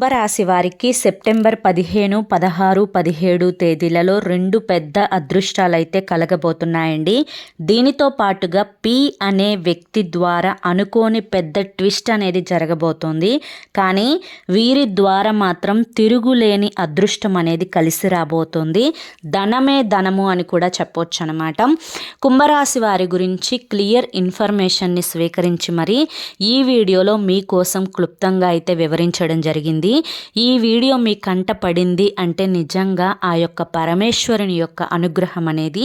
కుంభరాశి వారికి సెప్టెంబర్ పదిహేను పదహారు పదిహేడు తేదీలలో రెండు పెద్ద అదృష్టాలు అయితే కలగబోతున్నాయండి. దీనితో పాటుగా పి అనే వ్యక్తి ద్వారా అనుకోని పెద్ద ట్విస్ట్ అనేది జరగబోతోంది. కానీ వీరి ద్వారా మాత్రం తిరుగులేని అదృష్టం అనేది కలిసి రాబోతోంది. ధనమే ధనము అని కూడా చెప్పొచ్చు అనమాట కుంభరాశి వారి గురించి క్లియర్ ఇన్ఫర్మేషన్ని స్వీకరించి మరి ఈ వీడియోలో మీకోసం క్లుప్తంగా అయితే వివరించడం జరిగింది. ఈ వీడియో మీ కంట పడింది అంటే నిజంగా ఆ యొక్క పరమేశ్వరుని యొక్క అనుగ్రహం అనేది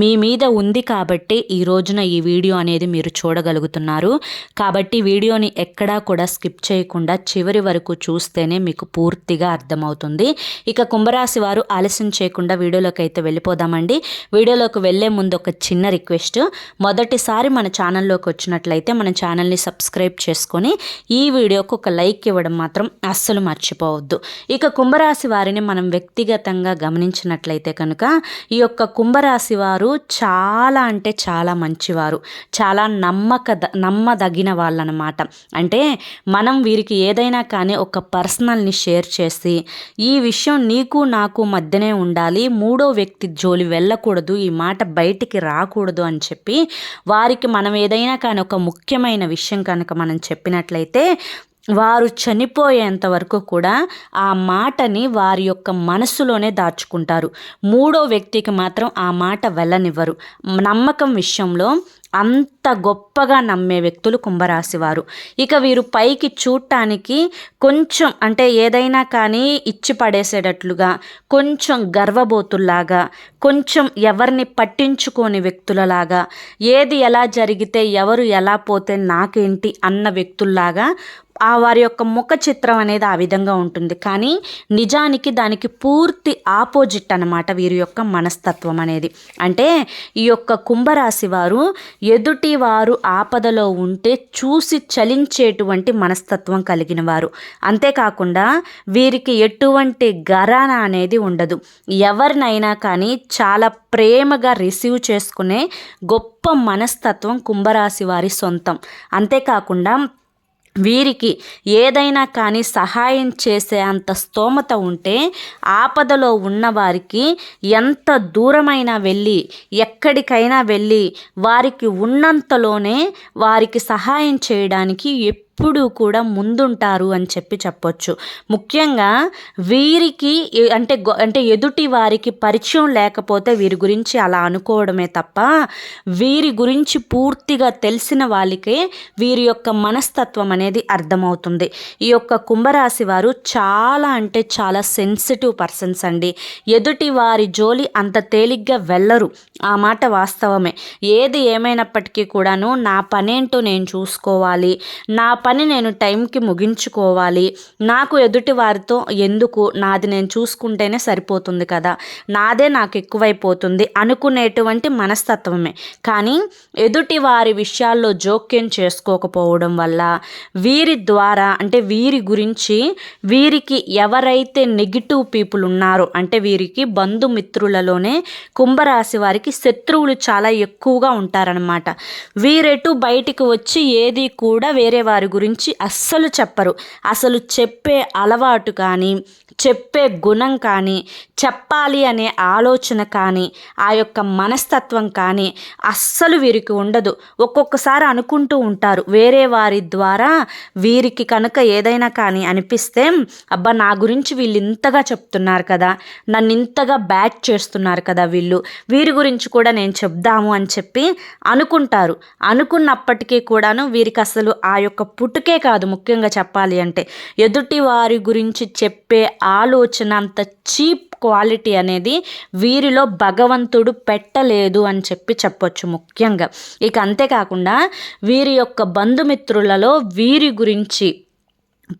మీ మీద ఉంది కాబట్టి ఈ రోజున ఈ వీడియో అనేది మీరు చూడగలుగుతున్నారు. కాబట్టి వీడియోని ఎక్కడా కూడా స్కిప్ చేయకుండా చివరి వరకు చూస్తేనే మీకు పూర్తిగా అర్థమవుతుంది. ఇక కుంభరాశి వారు ఆలస్యం చేయకుండా వీడియోలోకి అయితే వెళ్ళిపోదామండి. వీడియోలోకి వెళ్ళే ముందు ఒక చిన్న రిక్వెస్ట్. మొదటిసారి మన ఛానల్లోకి వచ్చినట్లయితే మన ఛానల్ని సబ్స్క్రైబ్ చేసుకొని ఈ వీడియోకి ఒక లైక్ ఇవ్వడం మాత్రం అస్సలు మర్చిపోవద్దు. ఇక కుంభరాశి వారిని మనం వ్యక్తిగతంగా గమనించినట్లయితే కనుక ఈ యొక్క కుంభరాశి వారు చాలా అంటే చాలా మంచివారు. చాలా నమ్మక నమ్మదగిన వాళ్ళనమాట. అంటే మనం వీరికి ఏదైనా కానీ ఒక పర్సనల్ని షేర్ చేసి ఈ విషయం నీకు నాకు మధ్యనే ఉండాలి మూడో వ్యక్తి జోలి వెళ్ళకూడదు ఈ మాట బయటికి రాకూడదు అని చెప్పి వారికి మనం ఏదైనా కానీ ఒక ముఖ్యమైన విషయం కనుక మనం చెప్పినట్లయితే వారు చనిపోయేంత వరకు కూడా ఆ మాటని వారి యొక్క మనసులోనే దాచుకుంటారు. మూడో వ్యక్తికి మాత్రం ఆ మాట వెళ్ళనివ్వరు. నమ్మకం విషయంలో అంత గొప్పగా నమ్మే వ్యక్తులు కుంభరాశి వారు ఇక వీరు పైకి చూడటానికి కొంచెం అంటే ఏదైనా కానీ ఇచ్చి పడేసేటట్లుగా కొంచెం గర్వబోతుల్లాగా కొంచెం ఎవరిని పట్టించుకోని వ్యక్తులలాగా ఏది ఎలా జరిగితే ఎవరు ఎలా పోతే నాకేంటి అన్న వ్యక్తుల్లాగా వారి యొక్క ముఖ చిత్రం అనేది ఆ విధంగా ఉంటుంది. కానీ నిజానికి దానికి పూర్తి ఆపోజిట్ అనమాట వీరి యొక్క మనస్తత్వం అనేది. అంటే ఈ యొక్క కుంభరాశి వారు ఎదుటి వారు ఆపదలో ఉంటే చూసి చలించేటువంటి మనస్తత్వం కలిగిన వారు. అంతేకాకుండా వీరికి ఎటువంటి గరాన అనేది ఉండదు. ఎవరినైనా కానీ చాలా ప్రేమగా రిసీవ్ చేసుకునే గొప్ప మనస్తత్వం కుంభరాశి వారి సొంతం. అంతేకాకుండా వీరికి ఏదైనా కానీ సహాయం చేసే అంత స్తోమత ఉంటే ఆపదలో ఉన్నవారికి ఎంత దూరమైనా వెళ్ళి ఎక్కడికైనా వెళ్ళి వారికి ఉన్నంతలోనే వారికి సహాయం చేయడానికి ఎప్పుడూ కూడా ముందుంటారు అని చెప్పి చెప్పొచ్చు. ముఖ్యంగా వీరికి అంటే అంటే ఎదుటి వారికి పరిచయం లేకపోతే వీరి గురించి అలా అనుకోవడమే తప్ప వీరి గురించి పూర్తిగా తెలిసిన వాళ్ళకే వీరి యొక్క మనస్తత్వం అనేది అర్థమవుతుంది. ఈ యొక్క కుంభరాశి వారు చాలా అంటే చాలా సెన్సిటివ్ పర్సన్స్ అండి. ఎదుటి వారి జోలి అంత తేలిగ్గా వెళ్ళరు. ఆ మాట వాస్తవమే. ఏది ఏమైనప్పటికీ కూడాను నా పనేంటో నేను చూసుకోవాలి. నా పని నేను టైంకి ముగించుకోవాలి. నాకు ఎదుటి వారితో ఎందుకు? నాది నేను చూసుకుంటేనే సరిపోతుంది కదా. నాదే నాకు ఎక్కువైపోతుంది అనుకునేటువంటి మనస్తత్వమే. కానీ ఎదుటి వారి విషయాల్లో జోక్యం చేసుకోకపోవడం వల్ల వీరి ద్వారా అంటే వీరి గురించి వీరికి ఎవరైతే నెగిటివ్ పీపుల్ ఉన్నారో అంటే వీరికి బంధుమిత్రులలోనే కుంభరాశి వారికి శత్రువులు చాలా ఎక్కువగా ఉంటారనమాట వీరెటు బయటికి వచ్చి ఏది కూడా వేరే వారి గురించి అస్సలు చెప్పరు. అసలు చెప్పే అలవాటు కానీ చెప్పే గుణం కానీ చెప్పాలి అనే ఆలోచన కానీ ఆ యొక్క మనస్తత్వం కానీ అస్సలు వీరికి ఉండదు. ఒక్కొక్కసారి అనుకుంటూ ఉంటారు. వేరే వారి ద్వారా వీరికి కనుక ఏదైనా కానీ అనిపిస్తే అబ్బా నా గురించి వీళ్ళు ఇంతగా చెప్తున్నారు కదా నన్ను ఇంతగా బ్యాట్ చేస్తున్నారు కదా వీళ్ళు వీరి గురించి కూడా నేను చెప్దాము అని చెప్పి అనుకుంటారు. అనుకున్నప్పటికీ కూడాను వీరికి అసలు ఆ యొక్క పుట్టుకే కాదు ముఖ్యంగా చెప్పాలి అంటే. ఎదుటి వారి గురించి చెప్పే ఆలోచన అంత చీప్ క్వాలిటీ అనేది వీరిలో భగవంతుడు పెట్టలేదు అని చెప్పి చెప్పొచ్చు ముఖ్యంగా. ఇక అంతేకాకుండా వీరి యొక్క బంధుమిత్రులలో వీరి గురించి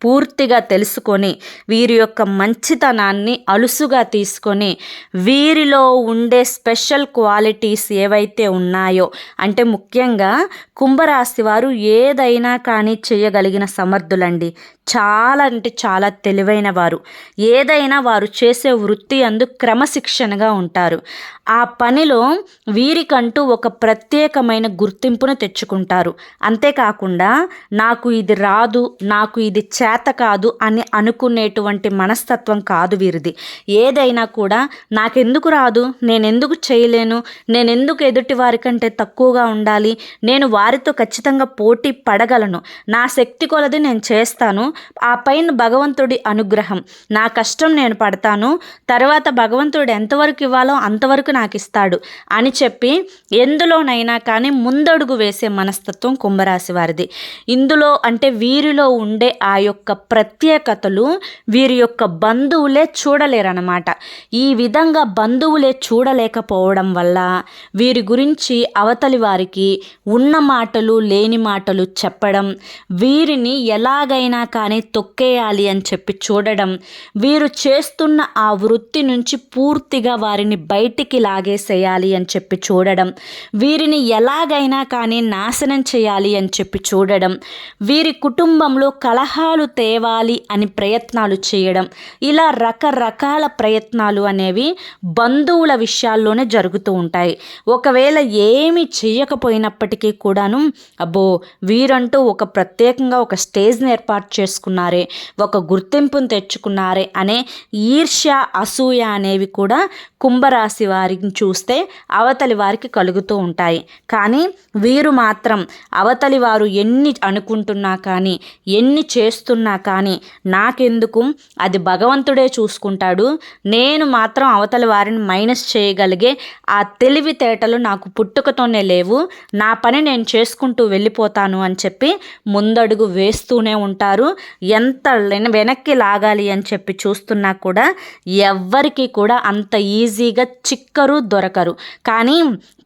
పూర్తిగా తెలుసుకొని వీరి యొక్క మంచితనాన్ని అలుసుగా తీసుకొని వీరిలో ఉండే స్పెషల్ క్వాలిటీస్ ఏవైతే ఉన్నాయో అంటే ముఖ్యంగా కుంభరాశి వారు ఏదైనా కానీ చేయగలిగిన సమర్థులండి. చాలా అంటే చాలా తెలివైన వారు. ఏదైనా వారు చేసే వృత్తి అందు క్రమశిక్షణగా ఉంటారు. ఆ పనిలో వీరికంటూ ఒక ప్రత్యేకమైన గుర్తింపును తెచ్చుకుంటారు. అంతేకాకుండా నాకు ఇది రాదు నాకు ఇది చేత కాదు అని అనుకునేటువంటి మనస్తత్వం కాదు వీరిది. ఏదైనా కూడా నాకెందుకు రాదు నేను ఎందుకు చేయలేను నేనెందుకు ఎదుటి వారి కంటే తక్కువగా ఉండాలి నేను వారితో ఖచ్చితంగా పోటీ పడగలను. నా శక్తి కొలది నేను చేస్తాను. ఆ పైన భగవంతుడి అనుగ్రహం. నా కష్టం నేను పడతాను. తర్వాత భగవంతుడు ఎంతవరకు ఇవ్వాలో అంతవరకు నాకు ఇస్తాడు అని చెప్పి ఎందులోనైనా కానీ ముందడుగు వేసే మనస్తత్వం కుంభరాశి వారిది. ఇందులో అంటే వీరిలో ఉండే ఆ యొక్క ప్రత్యేకతలు వీరి యొక్క బంధువులే చూడలేరన్నమాట. ఈ విధంగా బంధువులే చూడలేకపోవడం వల్ల వీరి గురించి అవతలి వారికి ఉన్న మాటలు లేని మాటలు చెప్పడం వీరిని ఎలాగైనా కానీ తొక్కేయాలి అని చెప్పి చూడడం వీరు చేస్తున్న ఆ వృత్తి నుంచి పూర్తిగా వారిని బయటికి లాగేసేయాలి అని చెప్పి చూడడం వీరిని ఎలాగైనా కానీ నాశనం చేయాలి అని చెప్పి చూడడం వీరి కుటుంబంలో కలహాలు తేవాలి అని ప్రయత్నాలు చేయడం. ఇలా రకరకాల ప్రయత్నాలు అనేవి బంధువుల విషయాల్లోనే జరుగుతూ ఉంటాయి. ఒకవేళ ఏమి చేయకపోయినప్పటికీ కూడాను అబ్బో వీరంటూ ఒక ప్రత్యేకంగా ఒక స్టేజ్ని ఏర్పాటు చేసుకున్నారే ఒక గుర్తింపును తెచ్చుకున్నారే అనే ఈర్ష్య అసూయ అనేవి కూడా కుంభరాశి వారిని చూస్తే అవతలి వారికి కలుగుతూ ఉంటాయి. కానీ వీరు మాత్రం అవతలి వారు ఎన్ని అనుకుంటున్నా కానీ ఎన్ని చేస్తున్నా కానీ నాకెందుకు? అది భగవంతుడే చూసుకుంటాడు. నేను మాత్రం అవతలి వారిని మైనస్ చేయగలిగే ఆ తెలివితేటలు నాకు పుట్టుకతోనే లేవు. నా పని నేను చేసుకుంటూ వెళ్ళిపోతాను అని చెప్పి ముందడుగు వేస్తూనే ఉంటారు. ఎంత వెనక్కి లాగాలి అని చెప్పి చూస్తున్నా కూడా ఎవ్వరికీ కూడా అంత ఈజీగా చిక్కరు దొరకరు. కానీ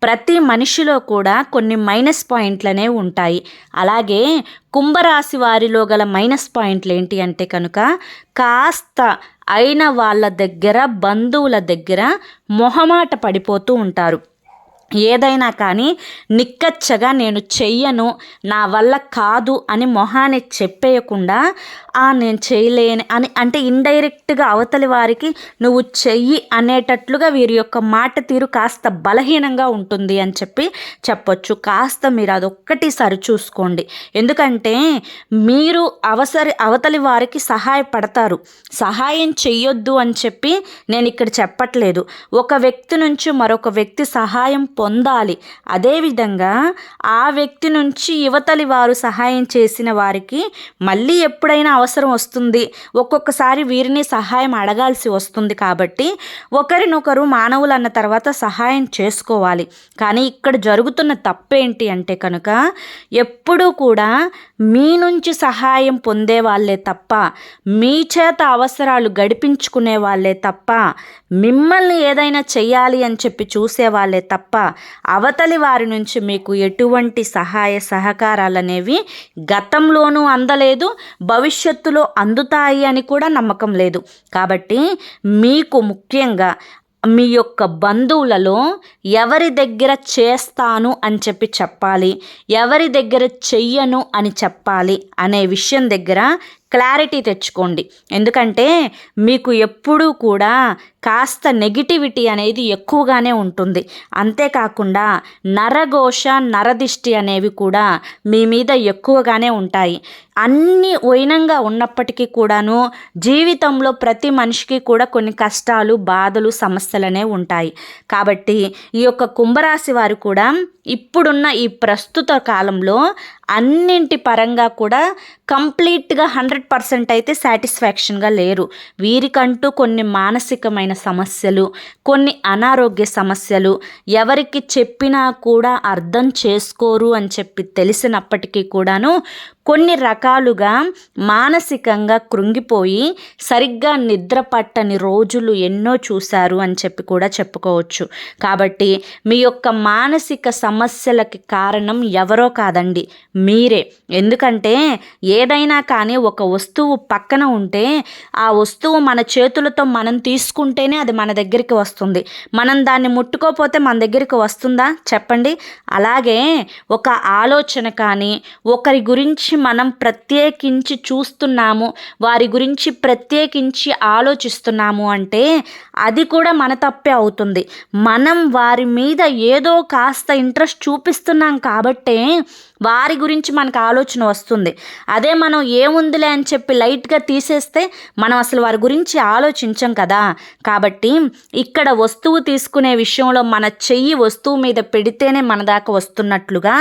ప్రతి మనిషిలో కూడా కొన్ని మైనస్ పాయింట్లనే ఉంటాయి. అలాగే కుంభరాశి వారిలో గల మైనస్ పాయింట్లు ఏంటి అంటే కనుక కాస్త అయిన వాళ్ళ దగ్గర బంధువుల దగ్గర మొహమాట పడిపోతూ ఉంటారు. ఏదైనా కానీ నిక్కచ్చగా నేను చెయ్యను నా వల్ల కాదు అని మొహాన్ని చెప్పేయకుండా ఆ నేను చేయలేని అని అంటే ఇండైరెక్ట్గా అవతలి వారికి నువ్వు చెయ్యి అనేటట్లుగా వీరి యొక్క మాట తీరు కాస్త బలహీనంగా ఉంటుంది అని చెప్పి చెప్పొచ్చు. కాస్త మీరు అదొక్కటి సరిచూసుకోండి ఎందుకంటే మీరు అవసరి అవతలి వారికి సహాయపడతారు. సహాయం చెయ్యొద్దు అని చెప్పి నేను ఇక్కడ చెప్పట్లేదు. ఒక వ్యక్తి నుంచి మరొక వ్యక్తి సహాయం పొందాలి. అదేవిధంగా ఆ వ్యక్తి నుంచి యువతలి వారు సహాయం చేసిన వారికి మళ్ళీ ఎప్పుడైనా అవసరం వస్తుంది. ఒక్కొక్కసారి వీరిని సహాయం అడగాల్సి వస్తుంది కాబట్టి ఒకరినొకరు మానవులు అన్న తర్వాత సహాయం చేసుకోవాలి. కానీ ఇక్కడ జరుగుతున్న తప్పేంటి అంటే కనుక ఎప్పుడూ కూడా మీ నుంచి సహాయం పొందే వాళ్ళే తప్ప మీ చేత అవసరాలు గడిపించుకునే వాళ్ళే తప్ప మిమ్మల్ని ఏదైనా చెయ్యాలి అని చెప్పి చూసే వాళ్ళే తప్ప అవతలి వారి నుంచి మీకు ఎటువంటి సహాయ సహకారాలు అనేవి గతంలోనూ అందలేదు భవిష్యత్తులో అందుతాయి అని కూడా నమ్మకం లేదు. కాబట్టి మీకు ముఖ్యంగా మీ యొక్క బంధువులలో ఎవరి దగ్గర చేస్తాను అని చెప్పి చెప్పాలి ఎవరి దగ్గర చెయ్యను అని చెప్పాలి అనే విషయం దగ్గర క్లారిటీ తెచ్చుకోండి. ఎందుకంటే మీకు ఎప్పుడూ కూడా కాస్త నెగిటివిటీ అనేది ఎక్కువగానే ఉంటుంది. అంతేకాకుండా నరఘోష నరదిష్టి అనేవి కూడా మీ మీద ఎక్కువగానే ఉంటాయి. అన్నీ వైనంగా ఉన్నప్పటికీ కూడాను జీవితంలో ప్రతి మనిషికి కూడా కొన్ని కష్టాలు బాధలు సమస్యలనే ఉంటాయి. కాబట్టి ఈ యొక్క కుంభరాశి వారు కూడా ఇప్పుడున్న ఈ ప్రస్తుత కాలంలో అన్నింటి పరంగా కూడా కంప్లీట్గా హండ్రెడ్ పర్సెంట్ అయితే సాటిస్ఫాక్షన్గా లేరు. వీరికంటూ కొన్ని మానసికమైన సమస్యలు కొన్ని అనారోగ్య సమస్యలు ఎవరికి చెప్పినా కూడా అర్థం చేసుకోరు అని చెప్పి తెలిసినప్పటికీ కూడాను కొన్ని రకాలుగా మానసికంగా కృంగిపోయి సరిగ్గా నిద్ర పట్టని రోజులు ఎన్నో చూశారు అని చెప్పి కూడా చెప్పుకోవచ్చు. కాబట్టి మీ యొక్క మానసిక సమస్యలకి కారణం ఎవరో కాదండి మీరే. ఎందుకంటే ఏదైనా కానీ ఒక వస్తువు పక్కన ఉంటే ఆ వస్తువు మన చేతులతో మనం తీసుకుంటేనే అది మన దగ్గరికి వస్తుంది. మనం దాన్ని ముట్టుకోపోతే మన దగ్గరికి వస్తుందా? చెప్పండి. అలాగే ఒక ఆలోచన కానీ ఒకరి గురించి మనం ప్రత్యేకించి చూస్తున్నాము వారి గురించి ప్రత్యేకించి ఆలోచిస్తున్నాము అంటే అది కూడా మన తప్పే అవుతుంది. మనం వారి మీద ఏదో కాస్త ఇంట్రెస్ట్ చూపిస్తున్నాం కాబట్టే వారి గురించి మనకు ఆలోచన వస్తుంది. అదే మనం ఏముందిలే అని చెప్పి లైట్గా తీసేస్తే మనం అసలు వారి గురించి ఆలోచించం కదా. కాబట్టి ఇక్కడ వస్తువు తీసుకునే విషయంలో మన చెయ్యి వస్తువు మీద పెడితేనే మన దాకా వస్తున్నట్లుగా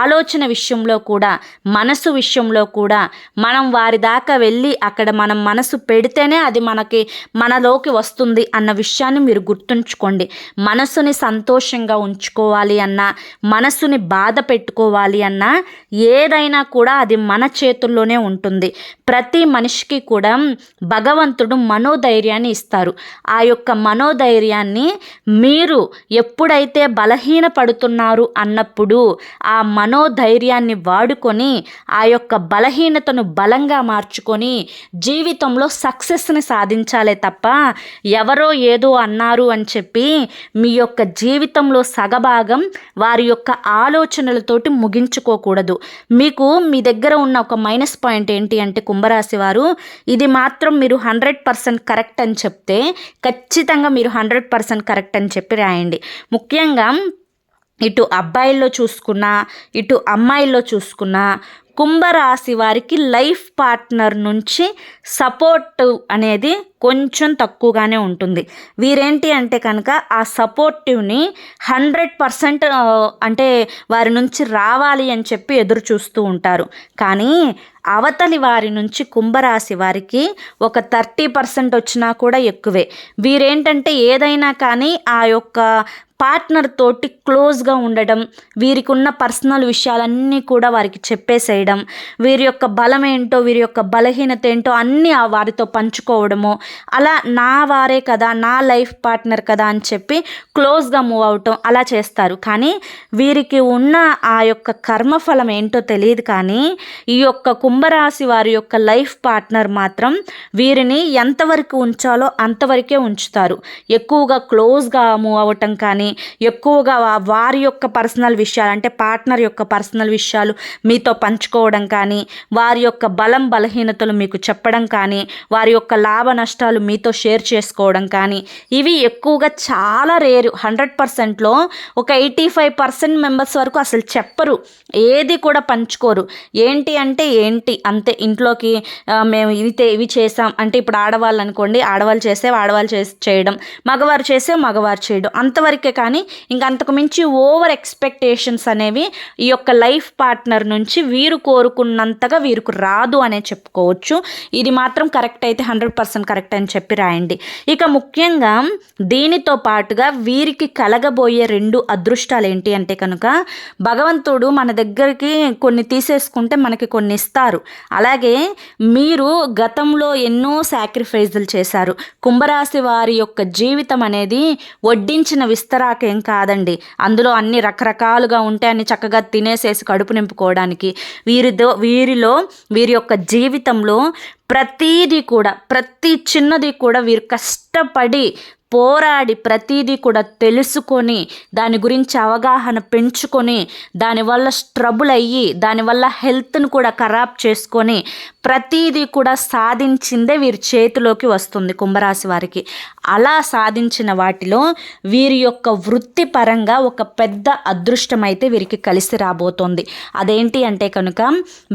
ఆలోచన విషయంలో కూడా మనసు విషయంలో కూడా మనం వారి దాకా వెళ్ళి అక్కడ మనం మనసు పెడితేనే అది మనకి మనలోకి వస్తుంది. అన్న విషయాన్ని మీరు గుర్తుంచుకోండి. మనసుని సంతోషంగా ఉంచుకోవాలి అన్నా మనసుని బాధ పెట్టుకోవాలి అన్నా ఏదైనా కూడా అది మన చేతుల్లోనే ఉంటుంది. ప్రతి మనిషికి కూడా భగవంతుడు మనోధైర్యాన్ని ఇస్తారు. ఆ యొక్క మనోధైర్యాన్ని మీరు ఎప్పుడైతే బలహీన పడుతున్నారు అన్నప్పుడు ఆ మనోధైర్యాన్ని వాడుకొని ఆ యొక్క బలహీనతను బలంగా మార్చుకొని జీవితంలో సక్సెస్ని సాధించాలే తప్ప ఎవ ఎవరో ఏదో అన్నారు అని చెప్పి మీ యొక్క జీవితంలో సగభాగం వారి యొక్క ఆలోచనలతోటి ముగించుకోకూడదు. మీకు మీ దగ్గర ఉన్న ఒక మైనస్ పాయింట్ ఏంటి అంటే కుంభరాశి వారు ఇది మాత్రం మీరు హండ్రెడ్ పర్సెంట్ కరెక్ట్ అని చెప్తే ఖచ్చితంగా మీరు హండ్రెడ్ పర్సెంట్ కరెక్ట్ అని చెప్పి రాయండి. ముఖ్యంగా ఇటు అబ్బాయిల్లో చూసుకున్నా ఇటు అమ్మాయిల్లో చూసుకున్నా కుంభరాశి వారికి లైఫ్ పార్ట్నర్ నుంచి సపోర్ట్ అనేది కొంచెం తక్కువగానే ఉంటుంది. వీరేంటి అంటే కనుక ఆ సపోర్టివ్ని హండ్రెడ్ పర్సెంట్ అంటే వారి నుంచి రావాలి అని చెప్పి ఎదురు చూస్తూ ఉంటారు. కానీ అవతలి వారి నుంచి కుంభరాశి వారికి ఒక థర్టీ పర్సెంట్ వచ్చినా కూడా ఎక్కువే. వీరేంటంటే ఏదైనా కానీ ఆ యొక్క పార్ట్నర్ తోటి క్లోజ్గా ఉండడం వీరికి ఉన్న పర్సనల్ విషయాలన్నీ కూడా వారికి చెప్పేసేయడం వీరి యొక్క బలం ఏంటో వీరి యొక్క బలహీనత ఏంటో అన్నీ ఆ వారితో పంచుకోవడము. అలా నా వారే కదా నా లైఫ్ పార్ట్నర్ కదా అని చెప్పి క్లోజ్గా మూవ్ అవటం అలా చేస్తారు. కానీ వీరికి ఉన్న ఆ యొక్క కర్మఫలం ఏంటో తెలియదు కానీ ఈ యొక్క కుంభరాశి వారి యొక్క లైఫ్ పార్ట్నర్ మాత్రం వీరిని ఎంతవరకు ఉంచాలో అంతవరకే ఉంచుతారు. ఎక్కువగా క్లోజ్గా మూవ్ అవ్వటం కానీ ఎక్కువగా వారి యొక్క పర్సనల్ విషయాలు అంటే పార్ట్నర్ యొక్క పర్సనల్ విషయాలు మీతో పంచుకోవడం కానీ వారి యొక్క బలం బలహీనతలు మీకు చెప్పడం కానీ వారి యొక్క లాభ నష్టాలు మీతో షేర్ చేసుకోవడం కానీ ఇవి ఎక్కువగా చాలా రేరు హండ్రెడ్ పర్సెంట్లో ఒక ఎయిటీ ఫైవ్ పర్సెంట్ మెంబర్స్ వరకు అసలు చెప్పరు. ఏది కూడా పంచుకోరు. ఏంటి అంటే ఏంటి అంతే ఇంట్లోకి మేము ఇవి ఇవి చేసాం. అంటే ఇప్పుడు ఆడవాళ్ళు అనుకోండి ఆడవాళ్ళు చేస్తే ఆడవాళ్ళు చేసి చేయడం. మగవారు చేస్తే మగవారు చేయడం. అంతవరకే కానీ ఇంక అంతకు మించి ఓవర్ ఎక్స్పెక్టేషన్స్ అనేవి ఈ యొక్క లైఫ్ పార్ట్నర్ నుంచి వీరు కోరుకున్నంతగా వీరికి రాదు అనే చెప్పుకోవచ్చు. ఇది మాత్రం కరెక్ట్ అయితే హండ్రెడ్ పర్సెంట్ కరెక్ట్ అని చెప్పి రాయండి. ఇక ముఖ్యంగా దీనితో పాటుగా వీరికి కలగబోయే రెండు అదృష్టాలు ఏంటి అంటే కనుక భగవంతుడు మన దగ్గరికి కొన్ని తీసేసుకుంటే మనకి కొన్ని ఇస్తారు. అలాగే మీరు గతంలో ఎన్నో సాక్రిఫైజులు చేశారు. కుంభరాశి వారి యొక్క జీవితం అనేది వడ్డించిన విస్తరాకేం కాదండి. అందులో అన్ని రకరకాలుగా ఉంటే అన్ని చక్కగా తినేసేసి కడుపు నింపుకోవడానికి వీరితో వీరిలో వీరి యొక్క జీవితంలో ప్రతీది కూడా ప్రతి చిన్నది కూడా వీరు కష్టపడి పోరాడి ప్రతీదీ కూడా తెలుసుకొని దాని గురించి అవగాహన పెంచుకొని దానివల్ల స్ట్రబుల్ అయ్యి దానివల్ల హెల్త్ను కూడా ఖరాబ్ చేసుకొని ప్రతీది కూడా సాధించిందే వీరి చేతిలోకి వస్తుంది కుంభరాశి వారికి. అలా సాధించిన వాటిలో వీరి యొక్క వృత్తిపరంగా ఒక పెద్ద అదృష్టం అయితే వీరికి కలిసి రాబోతోంది. అదేంటి అంటే కనుక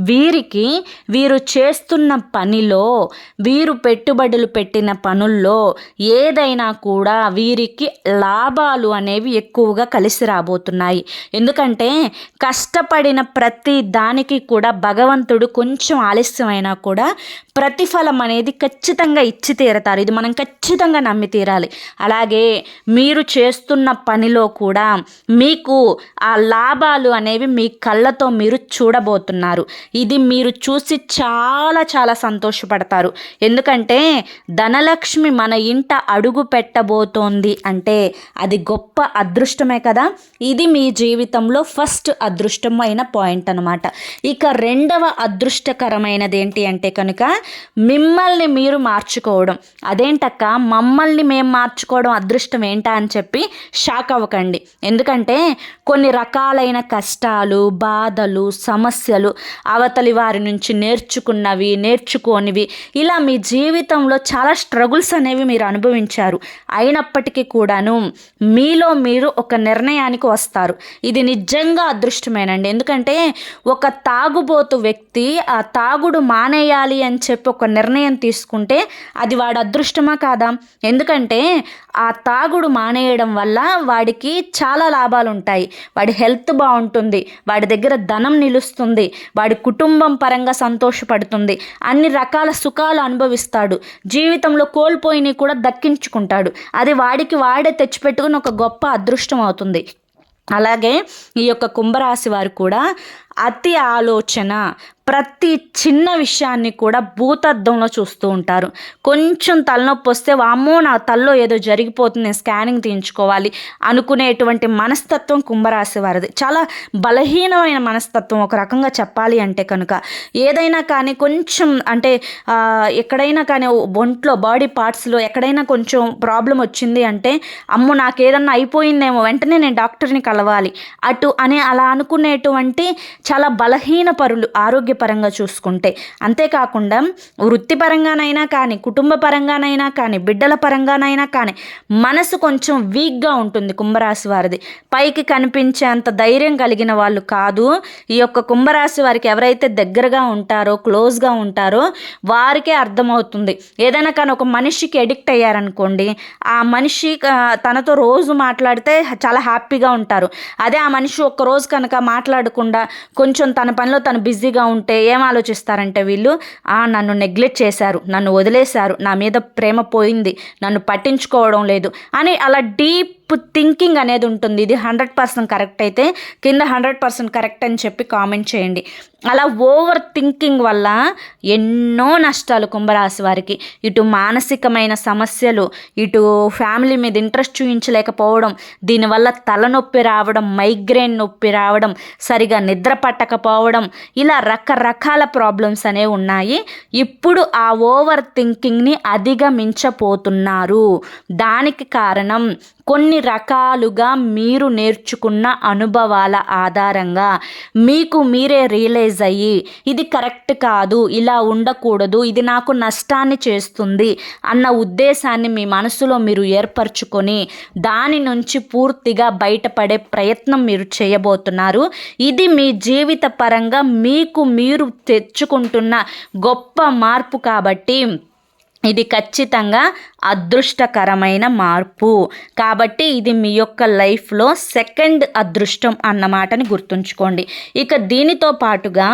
వీరికి వీరు చేస్తున్న పనిలో వీరు పెట్టుబడులు పెట్టిన పనుల్లో ఏదైనా కూడా వీరికి లాభాలు అనేవి ఎక్కువగా కలిసి రాబోతున్నాయి. ఎందుకంటే కష్టపడిన ప్రతి దానికి కూడా భగవంతుడు కొంచెం అయినా కూడా ప్రతిఫలం అనేది ఖచ్చితంగా ఇచ్చి తీరతారు. ఇది మనం ఖచ్చితంగా నమ్మి తీరాలి. అలాగే మీరు చేస్తున్న పనిలో కూడా మీకు ఆ లాభాలు అనేవి మీ కళ్ళతో మీరు చూడబోతున్నారు. ఇది మీరు చూసి చాలా చాలా సంతోషపడతారు. ఎందుకంటే ధనలక్ష్మి మన ఇంట అడుగు పెట్టబోతోంది అంటే అది గొప్ప అదృష్టమే కదా. ఇది మీ జీవితంలో ఫస్ట్ అదృష్టమైన పాయింట్ అనమాట ఇక రెండవ అదృష్టకరమైనది ఏంటి అంటే కనుక మిమ్మల్ని మీరు మార్చుకోవడం. అదేంటక్క? మమ్మల్ని మేము మార్చుకోవడం అదృష్టం ఏంటా అని చెప్పి షాక్ అవ్వకండి. ఎందుకంటే కొన్ని రకాలైన కష్టాలు బాధలు సమస్యలు అవతలి వారి నుంచి నేర్చుకున్నవి నేర్చుకోనివి ఇలా మీ జీవితంలో చాలా స్ట్రగుల్స్ అనేవి మీరు అనుభవించారు. అయినప్పటికీ కూడాను మీలో మీరు ఒక నిర్ణయానికి వస్తారు. ఇది నిజంగా అదృష్టమేనండి. ఎందుకంటే ఒక తాగుబోతు వ్యక్తి ఆ తాగుడు మానేయాలి అని చెప్పి ఒక నిర్ణయం తీసుకుంటే అది వాడి అదృష్టమా కాదా? ఎందుకంటే ఆ తాగుడు మానేయడం వల్ల వాడికి చాలా లాభాలు ఉంటాయి. వాడి హెల్త్ బాగుంటుంది. వాడి దగ్గర ధనం నిలుస్తుంది. వాడి కుటుంబం పరంగా సంతోషపడుతుంది. అన్ని రకాల సుఖాలు అనుభవిస్తాడు. జీవితంలో కోల్పోయిని కూడా దక్కించుకుంటాడు. అది వాడికి వాడే తెచ్చిపెట్టుకుని ఒక గొప్ప అదృష్టం అవుతుంది. అలాగే ఈ యొక్క కుంభరాశి వారు కూడా అతి ఆలోచన ప్రతి చిన్న విషయాన్ని కూడా భూతద్దంలో చూస్తూ ఉంటారు. కొంచెం తలనొప్పి వస్తే వామ్మో నా తల్లో ఏదో జరిగిపోతుంది స్కానింగ్ తీయించుకోవాలి అనుకునేటువంటి మనస్తత్వం కుంభరాశి వారిది. చాలా బలహీనమైన మనస్తత్వం ఒక రకంగా చెప్పాలి అంటే కనుక. ఏదైనా కానీ కొంచెం అంటే ఎక్కడైనా కానీ ఒంట్లో బాడీ పార్ట్స్లో ఎక్కడైనా కొంచెం ప్రాబ్లం వచ్చింది అంటే అమ్మో నాకు ఏదన్నా అయిపోయిందేమో వెంటనే నేను డాక్టర్ని కలవాలి. అటు అని అలా అనుకునేటువంటి చాలా బలహీన పరులు ఆరోగ్యపరంగా చూసుకుంటే. అంతేకాకుండా వృత్తిపరంగానైనా కానీ కుటుంబ పరంగానైనా కానీ బిడ్డల పరంగానైనా కానీ మనసు కొంచెం వీక్గా ఉంటుంది కుంభరాశి వారిది. పైకి కనిపించేంత ధైర్యం కలిగిన వాళ్ళు కాదు. ఈ యొక్క కుంభరాశి వారికి ఎవరైతే దగ్గరగా ఉంటారో క్లోజ్గా ఉంటారో వారికే అర్థమవుతుంది. ఏదైనా కానీ ఒక మనిషికి ఎడిక్ట్ అయ్యారనుకోండి ఆ మనిషి తనతో రోజు మాట్లాడితే చాలా హ్యాపీగా ఉంటారు. అదే ఆ మనిషి ఒక్కరోజు కనుక మాట్లాడకుండా కొంచెం తన పనిలో తను బిజీగా ఉంటే ఏం ఆలోచిస్తారంటే వీళ్ళు? నన్ను నెగ్లెక్ట్ చేశారు నన్ను వదిలేశారు నా మీద ప్రేమ పోయింది నన్ను పట్టించుకోవడం లేదు అని అలా డీప్ థింకింగ్ అనేది ఉంటుంది. ఇది హండ్రెడ్ పర్సెంట్ కరెక్ట్ అయితే కింద హండ్రెడ్ పర్సెంట్ కరెక్ట్ అని చెప్పి కామెంట్ చేయండి. అలా ఓవర్ థింకింగ్ వల్ల ఎన్నో నష్టాలు కుంభరాశి వారికి. ఇటు మానసికమైన సమస్యలు ఇటు ఫ్యామిలీ మీద ఇంట్రెస్ట్ చూపించలేకపోవడం దీనివల్ల తలనొప్పి రావడం మైగ్రేన్ నొప్పి రావడం సరిగా నిద్ర పట్టకపోవడం ఇలా రకరకాల ప్రాబ్లమ్స్ అనేవి ఉన్నాయి. ఇప్పుడు ఆ ఓవర్ థింకింగ్ని అధిగమించపోతున్నారు దానికి కారణం కొన్ని రకాలుగా మీరు నేర్చుకున్న అనుభవాల ఆధారంగా మీకు మీరే రియలైజ్ అయ్యి ఇది కరెక్ట్ కాదు ఇలా ఉండకూడదు ఇది నాకు నష్టాన్ని చేస్తుంది అన్న ఉద్దేశాన్ని మీ మనసులో మీరు ఏర్పరచుకొని దాని నుంచి పూర్తిగా బయటపడే ప్రయత్నం మీరు చేయబోతున్నారు. ఇది మీ జీవిత పరంగా మీకు మీరు తెచ్చుకుంటున్న గొప్ప మార్పు కాబట్టి ఇది ఖచ్చితంగా అదృష్టకరమైన మార్పు. కాబట్టి ఇది మీ యొక్క లైఫ్లో సెకండ్ అదృష్టం అన్నమాటని గుర్తుంచుకోండి. ఇక దీనితో పాటుగా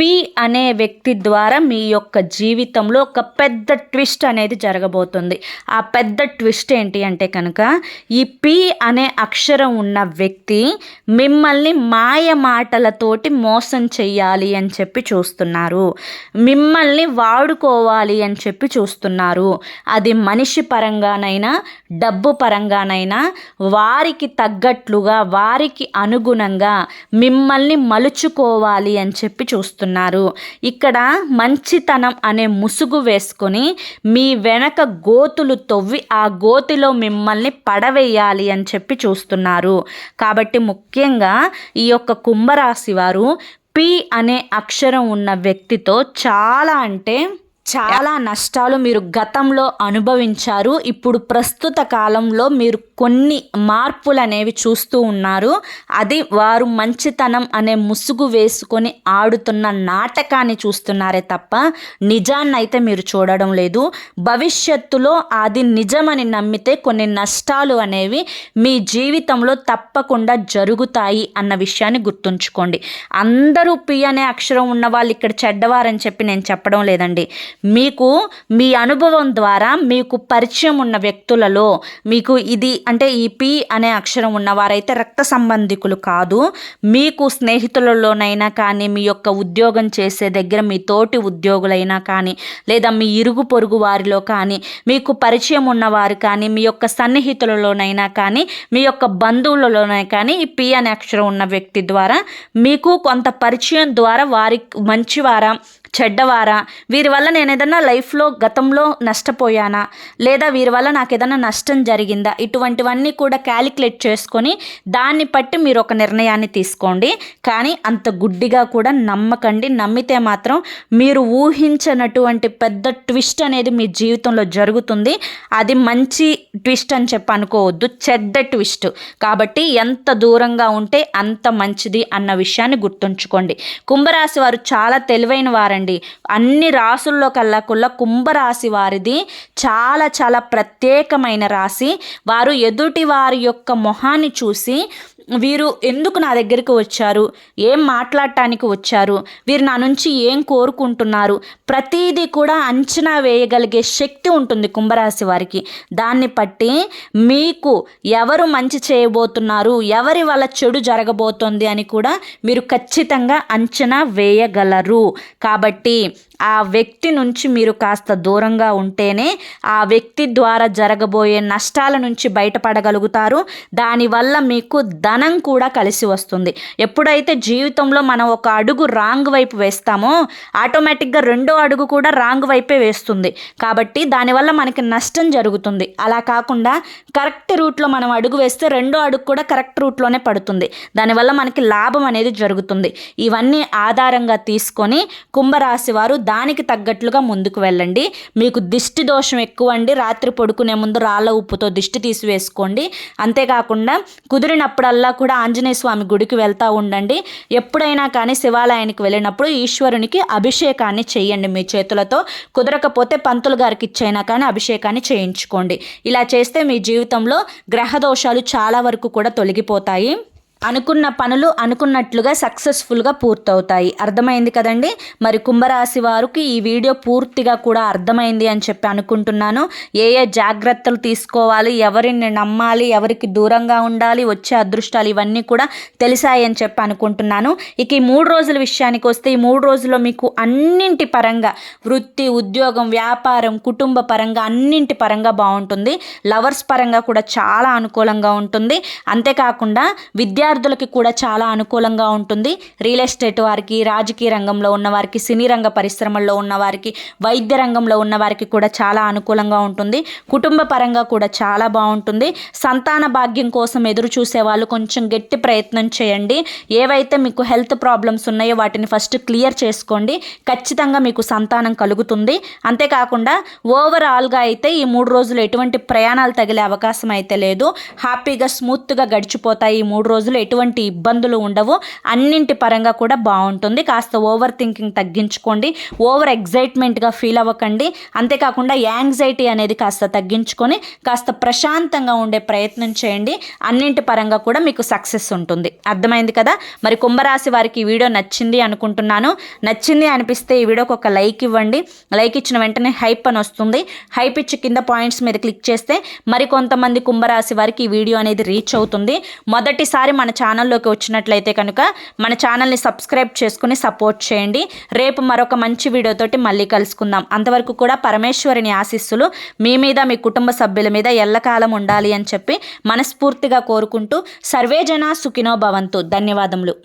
పి అనే వ్యక్తి ద్వారా మీ యొక్క జీవితంలో ఒక పెద్ద ట్విస్ట్ అనేది జరగబోతుంది. ఆ పెద్ద ట్విస్ట్ ఏంటి అంటే కనుక ఈ పి అనే అక్షరం ఉన్న వ్యక్తి మిమ్మల్ని మాయ మాటలతోటి మోసం చెయ్యాలి అని చెప్పి చూస్తున్నారు. మిమ్మల్ని వాడుకోవాలి అని చెప్పి చూస్తున్నారు. అది మనిషి పరంగానైనా డబ్బు పరంగానైనా వారికి తగ్గట్లుగా వారికి అనుగుణంగా మిమ్మల్ని మలుచుకోవాలి అని చెప్పి చూస్తున్నారు. చేస్తున్నారు. ఇక్కడ మంచితనం అనే ముసుగు వేసుకొని మీ వెనక గోతులు తవ్వి ఆ గోతిలో మిమ్మల్ని పడవేయాలి అని చెప్పి చూస్తున్నారు. కాబట్టి ముఖ్యంగా ఈ యొక్క కుంభరాశి వారు పి అనే అక్షరం ఉన్న వ్యక్తితో చాలా అంటే చాలా నష్టాలు మీరు గతంలో అనుభవించారు. ఇప్పుడు ప్రస్తుత కాలంలో మీరు కొన్ని మార్పులు అనేవి చూస్తూ ఉన్నారు. అది వారు మంచితనం అనే ముసుగు వేసుకొని ఆడుతున్న నాటకాన్ని చూస్తున్నారే తప్ప నిజాన్ని అయితే మీరు చూడడం లేదు. భవిష్యత్తులో అది నిజమని నమ్మితే కొన్ని నష్టాలు అనేవి మీ జీవితంలో తప్పకుండా జరుగుతాయి అన్న విషయాన్ని గుర్తుంచుకోండి. అందరూ పి అనే అక్షరం ఉన్న వాళ్ళు ఇక్కడ చెడ్డవారని చెప్పి నేను చెప్పడం లేదండి. మీకు మీ అనుభవం ద్వారా మీకు పరిచయం ఉన్న వ్యక్తులలో మీకు ఇది అంటే ఈ పి అనే అక్షరం ఉన్నవారైతే రక్త సంబంధికులు కాదు. మీకు స్నేహితులలోనైనా కానీ మీ యొక్క ఉద్యోగం చేసే దగ్గర మీ తోటి ఉద్యోగులైనా కానీ లేదా మీ ఇరుగు పొరుగు వారిలో కానీ మీకు పరిచయం ఉన్నవారు కానీ మీ యొక్క సన్నిహితులలోనైనా కానీ మీ యొక్క బంధువులలోనే కానీ ఈ పి అనే అక్షరం ఉన్న వ్యక్తి ద్వారా మీకు కొంత పరిచయం ద్వారా వారి మంచివారా చెడ్డవారా? వీరి వల్ల నేను ఏదైనా లైఫ్లో గతంలో నష్టపోయానా? లేదా వీరి వల్ల నాకు ఏదైనా నష్టం జరిగిందా? ఇటువంటివన్నీ కూడా క్యాలిక్యులేట్ చేసుకొని దాన్ని బట్టి మీరు ఒక నిర్ణయాన్ని తీసుకోండి. కానీ అంత గుడ్డిగా కూడా నమ్మకండి. నమ్మితే మాత్రం మీరు ఊహించనటువంటి పెద్ద ట్విస్ట్ అనేది మీ జీవితంలో జరుగుతుంది. అది మంచి ట్విస్ట్ అని చెప్పి అనుకోవద్దు. చెడ్డ ట్విస్ట్. కాబట్టి ఎంత దూరంగా ఉంటే అంత మంచిది అన్న విషయాన్ని గుర్తుంచుకోండి. కుంభరాశి వారు చాలా తెలివైన వారండి. అన్ని రాసుల్లో కల్లా కుల్ల కుంభరాశి వారిది చాలా చాలా ప్రత్యేకమైన రాశి. వారు ఎదుటి వారి యొక్క మొహాన్ని చూసి వీరు ఎందుకు నా దగ్గరికి వచ్చారు? ఏం మాట్లాడటానికి వచ్చారు? వీరు నా నుంచి ఏం కోరుకుంటున్నారు? ప్రతీది కూడా అంచనా వేయగలిగే శక్తి ఉంటుంది కుంభరాశి వారికి. దాన్ని బట్టి మీకు ఎవరు మంచి చేయబోతున్నారు? ఎవరి వల్ల చెడు జరగబోతోంది అని కూడా మీరు ఖచ్చితంగా అంచనా వేయగలరు. కాబట్టి ఆ వ్యక్తి నుంచి మీరు కాస్త దూరంగా ఉంటేనే ఆ వ్యక్తి ద్వారా జరగబోయే నష్టాల నుంచి బయటపడగలుగుతారు. దానివల్ల మీకు ధనం కూడా కలిసి వస్తుంది. ఎప్పుడైతే జీవితంలో మనం ఒక అడుగు రాంగ్ వైపు వేస్తామో ఆటోమేటిక్గా రెండో అడుగు కూడా రాంగ్ వైపే వేస్తుంది. కాబట్టి దానివల్ల మనకి నష్టం జరుగుతుంది. అలా కాకుండా కరెక్ట్ రూట్లో మనం అడుగు వేస్తే రెండో అడుగు కూడా కరెక్ట్ రూట్లోనే పడుతుంది. దానివల్ల మనకి లాభం అనేది జరుగుతుంది. ఇవన్నీ ఆధారంగా తీసుకొని కుంభరాశి వారు దానికి తగ్గట్లుగా ముందుకు వెళ్ళండి. మీకు దిష్టి దోషం ఎక్కువ అండి రాత్రి పడుకునే ముందు రాళ్ళ ఉప్పుతో దిష్టి తీసివేసుకోండి. అంతేకాకుండా కుదిరినప్పుడల్లా కూడా ఆంజనేయ స్వామి గుడికి వెళ్తూ ఉండండి. ఎప్పుడైనా కానీ శివాలయానికి వెళ్ళినప్పుడు ఈశ్వరునికి అభిషేకాన్ని చేయండి మీ చేతులతో. కుదరకపోతే పంతులు గారికి ఇచ్చైనా కానీ అభిషేకాన్ని చేయించుకోండి. ఇలా చేస్తే మీ జీవితంలో గ్రహ దోషాలు చాలా వరకు కూడా తొలగిపోతాయి. అనుకున్న పనులు అనుకున్నట్లుగా సక్సెస్ఫుల్గా పూర్తవుతాయి. అర్థమైంది కదండి? మరి కుంభరాశి వారికి ఈ వీడియో పూర్తిగా కూడా అర్థమైంది అని చెప్పి అనుకుంటున్నాను. ఏ ఏ జాగ్రత్తలు తీసుకోవాలి ఎవరిని నమ్మాలి ఎవరికి దూరంగా ఉండాలి వచ్చే అదృష్టాలు ఇవన్నీ కూడా తెలిసాయి అని చెప్పి అనుకుంటున్నాను. ఇక ఈ మూడు రోజుల విషయానికి వస్తే ఈ మూడు రోజుల్లో మీకు అన్నింటి పరంగా వృత్తి ఉద్యోగం వ్యాపారం కుటుంబ పరంగా అన్నింటి పరంగా బాగుంటుంది. లవర్స్ పరంగా కూడా చాలా అనుకూలంగా ఉంటుంది. అంతేకాకుండా విద్యా విద్యార్థులకి కూడా చాలా అనుకూలంగా ఉంటుంది. రియల్ ఎస్టేట్ వారికి రాజకీయ రంగంలో ఉన్నవారికి సినీ రంగ పరిశ్రమల్లో ఉన్నవారికి వైద్య రంగంలో ఉన్నవారికి కూడా చాలా అనుకూలంగా ఉంటుంది. కుటుంబ పరంగా కూడా చాలా బాగుంటుంది. సంతాన భాగ్యం కోసం ఎదురు చూసే వాళ్ళు కొంచెం గట్టి ప్రయత్నం చేయండి. ఏవైతే మీకు హెల్త్ ప్రాబ్లమ్స్ ఉన్నాయో వాటిని ఫస్ట్ క్లియర్ చేసుకోండి. ఖచ్చితంగా మీకు సంతానం కలుగుతుంది. అంతేకాకుండా ఓవరాల్గా అయితే ఈ మూడు రోజులు ఎటువంటి ప్రయాణాలు తగిలే అవకాశం అయితే లేదు. హ్యాపీగా స్మూత్గా గడిచిపోతాయి ఈ మూడు రోజులు. ఎటువంటి ఇబ్బందులు ఉండవు. అన్నింటి పరంగా కూడా బాగుంటుంది. కాస్త ఓవర్ థింకింగ్ తగ్గించుకోండి. ఓవర్ ఎగ్జైట్మెంట్గా ఫీల్ అవ్వకండి. అంతేకాకుండా యాంగ్జైటీ అనేది కాస్త తగ్గించుకొని కాస్త ప్రశాంతంగా ఉండే ప్రయత్నం చేయండి. అన్నింటి పరంగా కూడా మీకు సక్సెస్ ఉంటుంది. అర్థమైంది కదా? మరి కుంభరాశి వారికి ఈ వీడియో నచ్చింది అనుకుంటున్నాను. నచ్చింది అనిపిస్తే ఈ వీడియోకి ఒక లైక్ ఇవ్వండి. లైక్ ఇచ్చిన వెంటనే హైప్ అని వస్తుంది. హైప్ ఇచ్చి కింద పాయింట్స్ మీద క్లిక్ చేస్తే మరి కొంతమంది కుంభరాశి వారికి ఈ వీడియో అనేది రీచ్ అవుతుంది. మొదటిసారి మన ఛానల్లోకి వచ్చినట్లయితే కనుక మన ఛానల్ని సబ్స్క్రైబ్ చేసుకుని సపోర్ట్ చేయండి. రేపు మరొక మంచి వీడియోతోటి మళ్ళీ కలుసుకుందాం. అంతవరకు కూడా పరమేశ్వరిని ఆశీస్సులు మీ మీద మీ కుటుంబ సభ్యుల మీద ఎల్లకాలం ఉండాలి అని చెప్పి మనస్ఫూర్తిగా కోరుకుంటూ సర్వేజన సుఖినో భవంతు. ధన్యవాదములు.